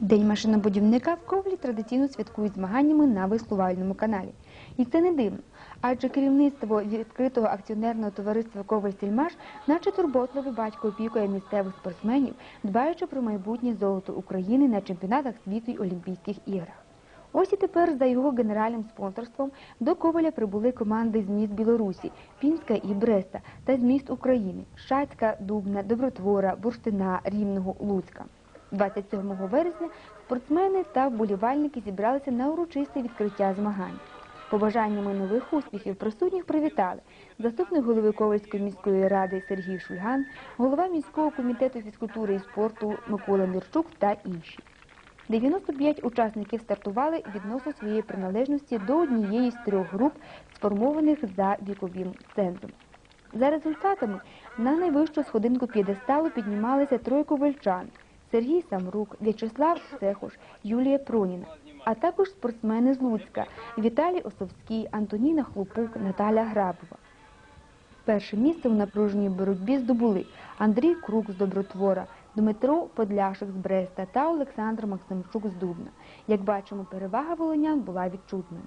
День машинобудівника в Ковлі традиційно святкують змаганнями на веслувальному каналі. І це не дивно, адже керівництво відкритого акціонерного товариства Коваль Сільмаш, наче турботливий батько опікує місцевих спортсменів, дбаючи про майбутнє золото України на чемпіонатах світу й Олімпійських іграх. Ось і тепер за його генеральним спонсорством до Коваля прибули команди з міст Білорусі, Пінська і Бреста та з міст України Шацька, Дубна, Добротвора, Бурштина, Рівного, Луцька. 27 вересня спортсмени та вболівальники зібралися на урочисте відкриття змагань. Побажаннями нових успіхів присутніх привітали заступник голови Ковальської міської ради Сергій Шульган, голова міського комітету фізкультури і спорту Микола Мірчук та інші. 95 учасників стартували відносно своєї приналежності до однієї з трьох груп, сформованих за віковим цензом. За результатами на найвищу сходинку п'єдесталу піднімалися троє ковальчан – Сергій Самрук, В'ячеслав Цехош, Юлія Проніна, а також спортсмени з Луцька – Віталій Осовський, Антоніна Хлопук, Наталя Грабова. Перше місце в напруженій боротьбі здобули Андрій Крук з Добротвора, Дмитро Подляшик з Бреста та Олександр Максимчук з Дубна. Як бачимо, перевага волинян була відчутною.